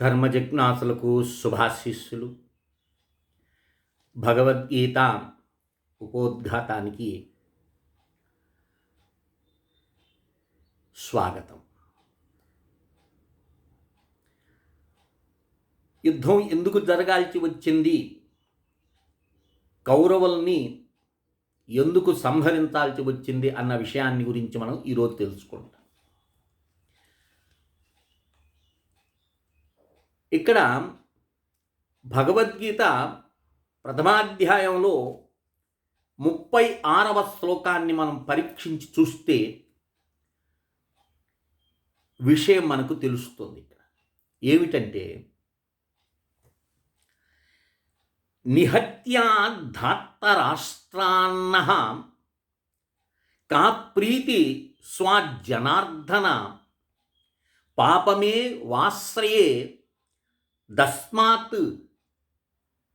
ధర్మ జిజ్ఞాసులకు శుభాశిస్సులు. భగవద్గీత ఉపోద్ఘాతానికి స్వాగతం. యుద్ధం ఎందుకు జరగాల్సి వచ్చింది? కౌరవుల్ని ఎందుకు సంహరించాల్సి వచ్చింది అన్న విషయాన్ని గురించి మనం ఈరోజు తెలుసుకుంటాం. ఇక్కడ భగవద్గీత ప్రథమాధ్యాయంలో ముప్పై ఆరవ శ్లోకాన్ని మనం పరీక్షించి చూస్తే విషయం మనకు తెలుస్తుంది ఇక్కడ. ఏమిటంటే నిహత్యాధాత్తరాష్ట్రాన్న కా ప్రీతి స్వాజనార్దన పాపమే వాశ్రయే దస్మాత్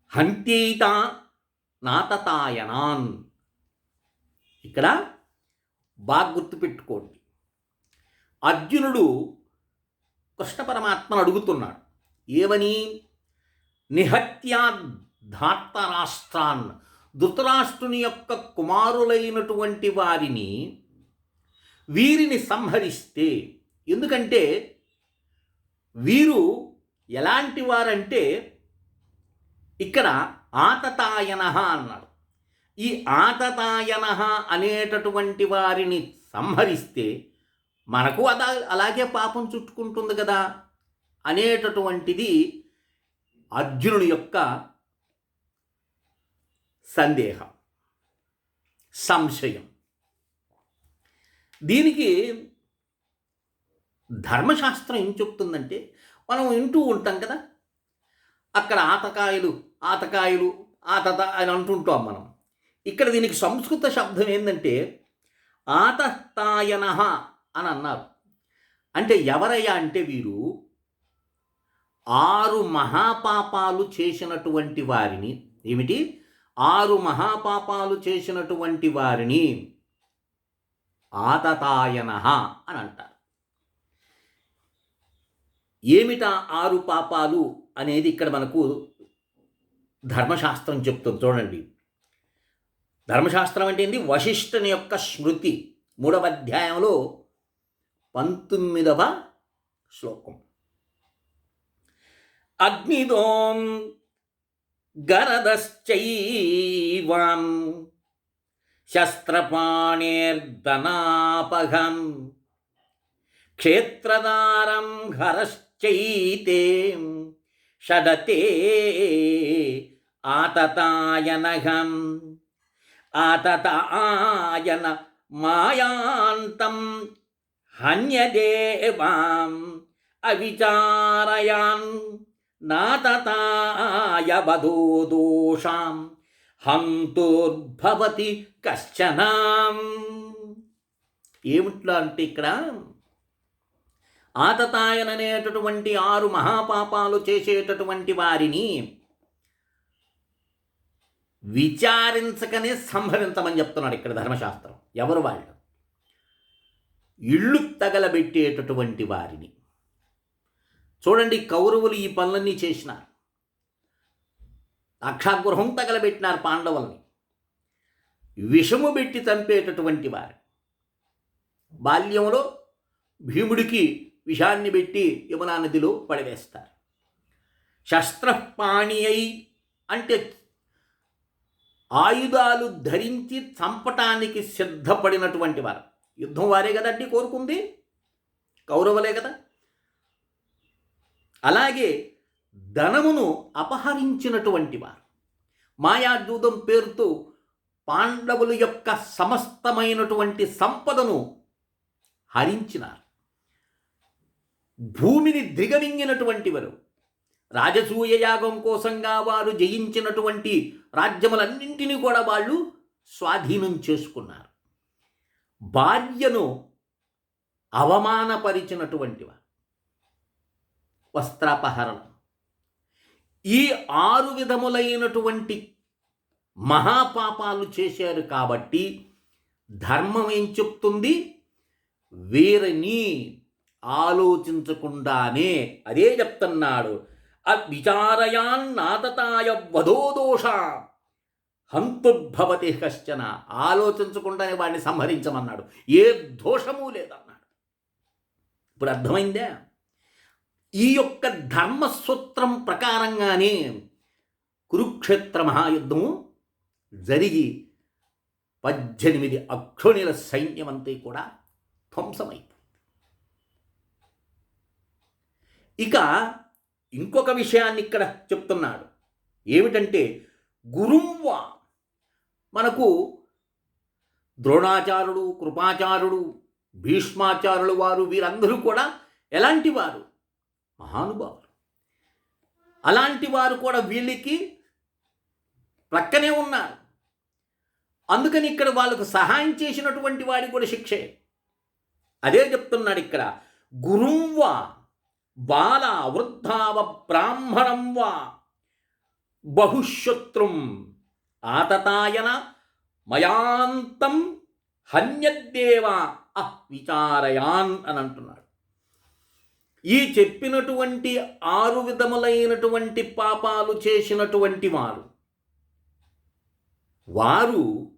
హంత్యేత నాతతాయనాన్. ఇక్కడ బాగా గుర్తుపెట్టుకోండి. అర్జునుడు కృష్ణ పరమాత్మను అడుగుతున్నాడు. ఏమని? నిహత్యా ధార్తరాష్ట్రాన్ ధృతరాష్ట్రుని యొక్క కుమారులైనటువంటి వారిని వీరిని సంహరిస్తే ఎందుకంటే వీరు ఎలాంటి వారంటే ఇక్కడ ఆతతాయన అన్నాడు. ఈ ఆతతాయన అనేటటువంటి వారిని సంహరిస్తే మనకు అదా అలాగే పాపం చుట్టుకుంటుంది కదా అనేటటువంటిది అర్జునుడి యొక్క సందేహం సంశయం. దీనికి ధర్మశాస్త్రం ఏం చెప్తుందంటే మనం వింటూ ఉంటాం కదా. అక్కడ ఆతకాయలు ఆతకాయలు ఆతత అని అంటుంటాం మనం. ఇక్కడ దీనికి సంస్కృత శబ్దం ఏంటంటే ఆతతాయన అని అన్నారు. అంటే ఎవరయ్యా అంటే వీరు ఆరు మహాపాపాలు చేసినటువంటి వారిని. ఏమిటి? ఆరు మహాపాపాలు చేసినటువంటి వారిని ఆతతాయన అని అంటారు. ఏమిటా ఆరు పాపాలు అనేది ఇక్కడ మనకు ధర్మశాస్త్రం చెప్తుంది చూడండి. ధర్మశాస్త్రం అంటే ఏంటి వశిష్ఠుని యొక్క స్మృతి మూడవ అధ్యాయంలో పంతొమ్మిదవ శ్లోకం. అగ్నిదోం గరదశ్చైవాం శస్త్రపాణేర్దనాపహం క్షేత్రదారం చైతే షడతే ఆతతాయనఘం ఆతతాయన మాయాంతం హన్యదేవాం అవిచారయాన్ నాతతాయ వధూదోషాం హంతుర్భవతి కశ్చనాం ఏమిట్లా అంటే ఇక్కడ ఆతతాయననేటటువంటి ఆరు మహాపాపాలు చేసేటటువంటి వారిని విచారించకనే సంభవించమని చెప్తున్నాడు ఇక్కడ ధర్మశాస్త్రం. ఎవరు వాళ్ళు? ఇళ్ళు తగలబెట్టేటటువంటి వారిని. చూడండి కౌరవులు ఈ పనులన్నీ చేసినారు. అక్షాగృహం తగలబెట్టినారు పాండవుల్ని. విషము పెట్టి చంపేటటువంటి వారు. బాల్యంలో భీముడికి విషాన్ని పెట్టి యమునా నదిలో పడవేస్తారు. శస్త్రపాణి అయి అంటే ఆయుధాలు ధరించి చంపటానికి సిద్ధపడినటువంటి వారు. యుద్ధం వారే కదండి కోరుకుంది? కౌరవులే కదా. అలాగే ధనమును అపహరించినటువంటి వారు. మాయాదూతం పేరుతో పాండవుల యొక్క సమస్తమైనటువంటి సంపదను హరించినారు. భూమిని దిగమింగినటువంటి వారు రాజసూయ యాగం కోసంగా వారు జయించినటువంటి రాజ్యములన్నింటినీ కూడా వాళ్ళు స్వాధీనం చేసుకున్నారు. భార్యను అవమానపరిచినటువంటి వారు వస్త్రాపహరణం. ఈ ఆరు విధములైనటువంటి మహాపాపాలు చేశారు కాబట్టి ధర్మం ఏం చెప్తుంది? వీరిని ఆలోచించకుండానే అదే చెప్తున్నాడు. అవిచారయాన్నాతతాయ వధోదోష హంతుర్భవతి కశ్చన ఆలోచించకుండానే వాడిని సంహరించమన్నాడు. ఏ దోషము లేదన్నాడు. ఇప్పుడు అర్థమైందే? ఈ యొక్క ధర్మసూత్రం ప్రకారంగానే కురుక్షేత్ర మహాయుద్ధము జరిగి పద్దెనిమిది అక్షుణుల సైన్యమంతా కూడా ధ్వంసమైపోయింది ఇక ఇంకొక విషయాన్ని ఇక్కడ చెప్తున్నాడు. ఏమిటంటే గురుంవా మనకు ద్రోణాచారుడు కృపాచారుడు భీష్మాచారులు వారు వీరందరూ కూడా ఎలాంటి వారు? మహానుభావులు. అలాంటి వారు కూడా వీళ్ళకి ప్రక్కనే ఉన్నారు. అందుకని ఇక్కడ వాళ్ళకు సహాయం చేసినటువంటి వాడి కూడా శిక్షే. అదే చెప్తున్నాడు ఇక్కడ. గురుంవా బాల వృద్ధావ బ్రాహ్మణం వా బహుశత్రుం ఆతతాయన మయాంతం హన్యద్దేవ విచారయాన్ అని అంటున్నాడు. ఈ చెప్పినటువంటి ఆరు విధములైనటువంటి పాపాలు చేసినటువంటి వారు వారు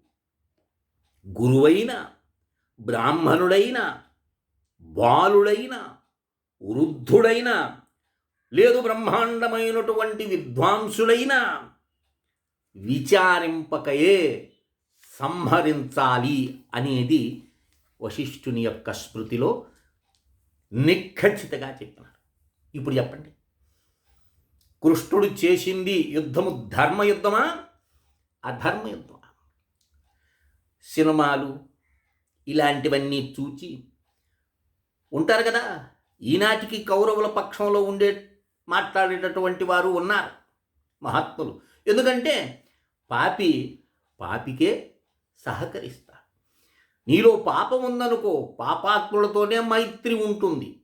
గురువైన బ్రాహ్మణుడైన బాలుడైన వృద్ధుడైన లేదు బ్రహ్మాండమైనటువంటి విద్వాంసుడైన విచారింపకయే సంహరించాలి అనేది వశిష్ఠుని యొక్క స్మృతిలో నిఖచ్చితగా చెప్పినారు ఇప్పుడు చెప్పండి. కృష్ణుడు చేసింది యుద్ధము ధర్మయుద్ధమా? అధర్మ యుద్ధమా సినిమాలు ఇలాంటివన్నీ చూచి ఉంటారు కదా? ఈనాటికి కౌరవుల పక్షంలో ఉండే మాట్లాడేటటువంటి వారు ఉన్నారు. మహాత్ములు. ఎందుకంటే పాపి పాపికే సహకరిస్తారు నీలో పాపం ఉందనుకో పాపాత్ములతోనే మైత్రి ఉంటుంది.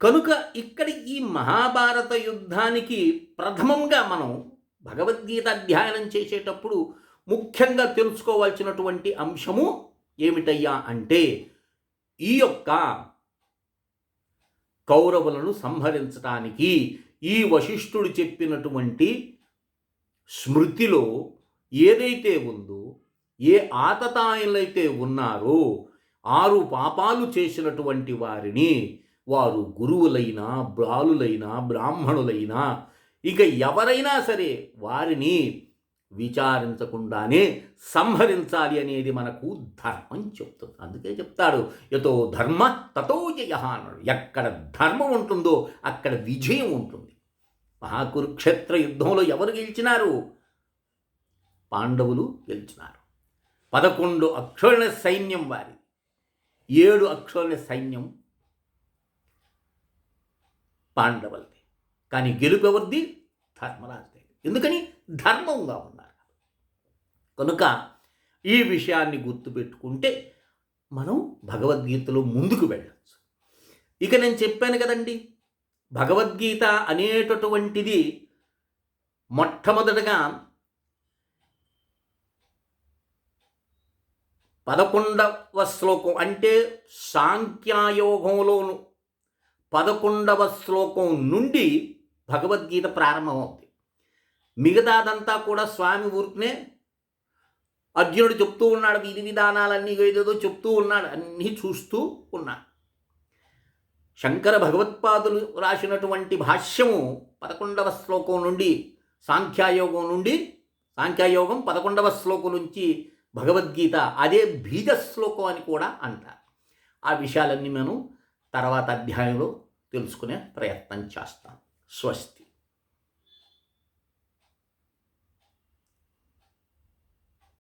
కనుక ఇక్కడ ఈ మహాభారత యుద్ధానికి ప్రథమంగా మనం భగవద్గీత అధ్యయనం చేసేటప్పుడు ముఖ్యంగా తెలుసుకోవాల్సినటువంటి అంశము ఏమిటయ్యా అంటే ఈ యొక్క కౌరవులను సంహరించటానికి ఈ వశిష్ఠుడు చెప్పినటువంటి స్మృతిలో ఏదైతే ఉందో ఏ ఆతతాయులైతే ఉన్నారో ఆరు పాపాలు చేసినటువంటి వారిని వారు గురువులైనా బాలులైనా బ్రాహ్మణులైనా ఇక ఎవరైనా సరే వారిని విచారించకుండానే సంహరించాలి అనేది మనకు ధర్మం చెప్తుంది. అందుకే చెప్తాడు యతో ధర్మ తతో జయ అన్నాడు. ఎక్కడ ధర్మం ఉంటుందో అక్కడ విజయం ఉంటుంది. మహాకురుక్షేత్ర యుద్ధంలో ఎవరు గెలిచినారు? పాండవులు గెలిచినారు. పదకొండు అక్షోణ సైన్యం వారి. ఏడు అక్షోణ సైన్యం పాండవులది. కానీ గెలుపు ఎవరిది ఎందుకని ధర్మంగా ఉన్నారు. కనుక ఈ విషయాన్ని గుర్తుపెట్టుకుంటే మనం భగవద్గీతలో ముందుకు వెళ్ళచ్చు. ఇక నేను చెప్పాను కదండి భగవద్గీత అనేటటువంటిది మొట్టమొదటగా పదకొండవ శ్లోకం అంటే సాంఖ్యాయోగంలోను పదకొండవ శ్లోకం నుండి భగవద్గీత ప్రారంభమవుతుంది మిగతాదంతా కూడా స్వామి ఊరికనే అర్జునుడు చెప్తూ ఉన్నాడు విధి విధానాలన్నీ ఏదేదో చెప్తూ ఉన్నాడు అన్నీ చూస్తూ ఉన్నాడు. శంకర భగవత్పాదులు రాసినటువంటి భాష్యము పదకొండవ శ్లోకం నుండి సాంఖ్యాయోగం నుండి సాంఖ్యాయోగం పదకొండవ శ్లోకం నుంచి భగవద్గీత అదే బీజ శ్లోకం అని కూడా అంటారు. ఆ విషయాలన్నీ మనం తర్వాత అధ్యాయంలో తెలుసుకునే ప్రయత్నం చేస్తాం స్వస్తి.